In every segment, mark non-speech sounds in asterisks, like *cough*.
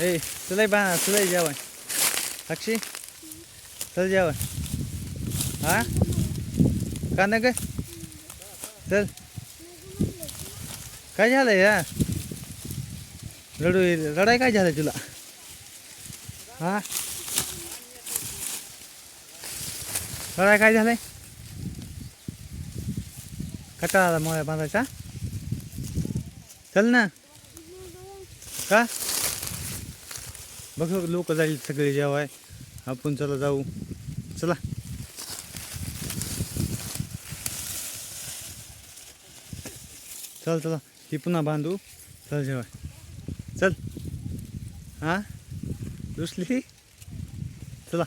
ए तुला बा तुला जेवण साक्षी चल जेवण हा का ना ग चल काय झालं या रडू रडाय काय झालं तुला हा रडाय काय झालंय कटाळा आला मोळ्या बांधायचा चल ना का बघ लोक जाईल सगळे जेवाय. आपण चला जाऊ. चला. चल चला. ही पुन्हा बांधू. चल जेवाय. चल. हां? दुसली चला.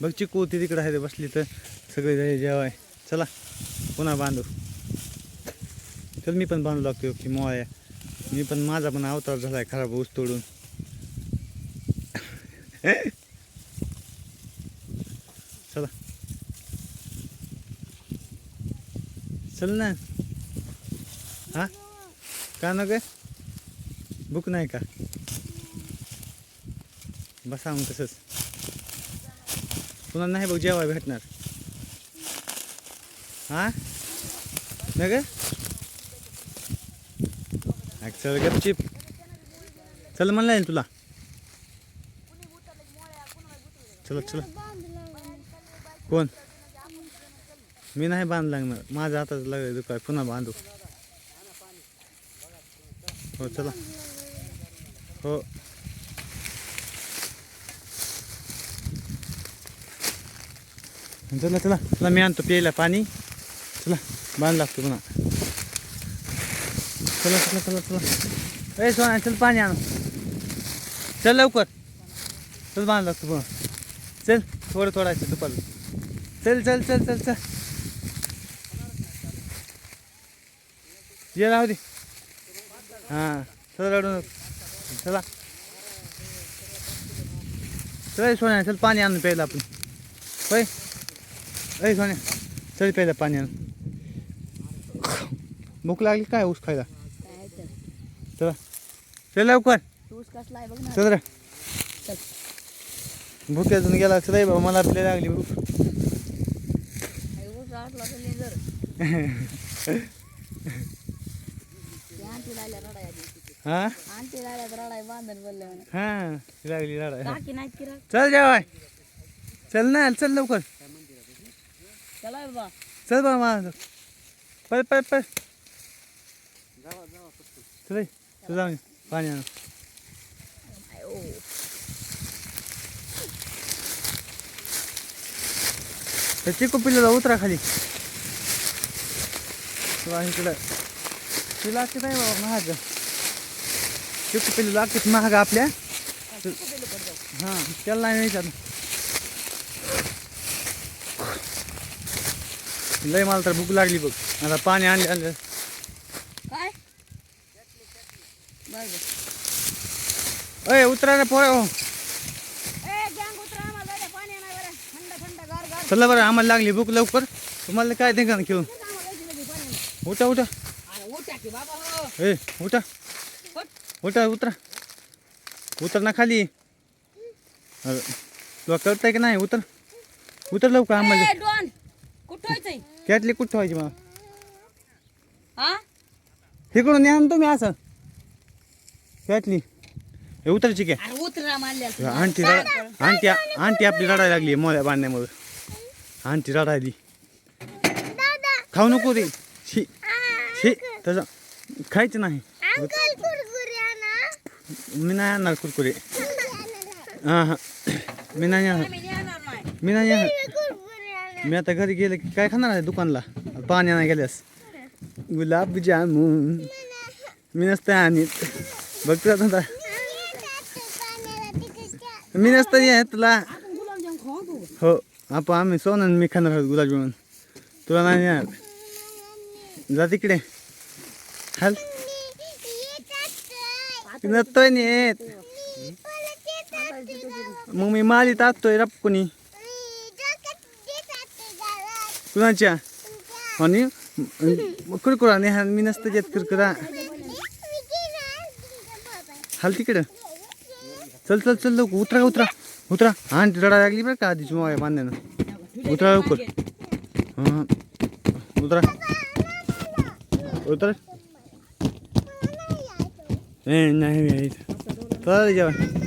बघ चिकू ती तिकडे आहे बसली तर सगळे जाईल जेवाय. चला. पुन्हा बांधू. चल मी पण बांधू लागतो की मोळ्या. मी पण माझा पण अवतार झाला आहे खराब ऊस तोडून. चला. चल ना. हा? का न ग बुक नाही का? बसा मग तसंच. तुला नाही बघ जेवाय भेटणार. हा? नग चल गपचिप. चल म्हणलं तुला. चला चला. कोण? मी नाही बांध लागणार. माझ्या हातात लागेल दुकान. पुन्हा बांधू? हो चला. हो. चला चला. चला मी आणतो प्यायला पाणी. चला बांध लागतो पुन्हा. चला चला चला चला. ए सोना चल पाणी आण. चल लवकर. चल बांध लागतो पुन्हा. चल थोडं थोडायचं दुपार चल चल चल चल चल. ये राहू दे. हां चल रडू नको. चला. चल सोन्या चल पाणी आणून प्यायला आपण. होय? अय सोन्या. चल प्यायला पाणी आणून भूक लागली काय ऊस खायला? चला. चल लवकर. ऊस कसला आहे बघ ना. चल रे. चल. भूक अजून गेला चल रे बाबा मला आपल्याला लागली भूक हे. *laughs* हा हा लागली रे? चल जेवाय चल ना चल लवकर चला बाबा बा माझं पळ पळ पळ चल ये. पाणी आण तर चिकू पिल्लूला उतरा खाली. इकडं. तुला लागते नाही बाबा महाग. चिकू पिल्लू लागते महाग आपल्या. हां त्याला नाही विचार लय मला तर भूक लागली बघ. आता पाणी आणलं आणलं. काय? अय उतरा रे पोय हो ए गँग उतरा आम्हाला जायला पाणी नाही बरं थंड थंड गार गार चला बरं आम्हाला लागली भूक लवकर. तुम्हाला काय देणार घेऊन लगेच पाणी नाही. उठा उठा. अरे उठा की बाबा हो ए उठा. उठ. उतरा. उतर ना खाली. तुला कळतंय की नाही? उतर. उतर लवकर आम्हाला. कुठं कॅटली कुठं ठेवायची मला हा इकडून या ना तुम्ही असं. कॅटली. हे उतरायची काय? आंटी आंटी आंटी आपली रडायला लागली मोल्या बांधण्यामुळे. आंटी रडायली खाऊ नको रे शी शी तसं खायचं नाही मी नाही आणणार कुरकुरे हां हां मी नाही आणणार मी नाही आणणार मी आता घरी गेले की काय खाणार आहे दुकानला पाणी नाही गेल्यास गुलाब जामुन मी नसतं आणीत बघतो आता मी नसतं ये तुला हो आप आम्ही सोनं मी खाणार आहोत गुलाबजामुन तुला नाही येणार? जा तिकडे. हल. नसतोय नेत मग मी माली टाकतोय रपकुनी कुणाच्या? आणि कुरकुरा नाही मी नसतं येत कुरकुरा. हल तिकडं. चल चल चल लोक उतरा उतरा. उतरा आणि रडा लागली बरं का आधीची मोबाईल बांधण्यानं उतरा लवकर हां उतरा उतरा ए नाही यायचं चला जेवण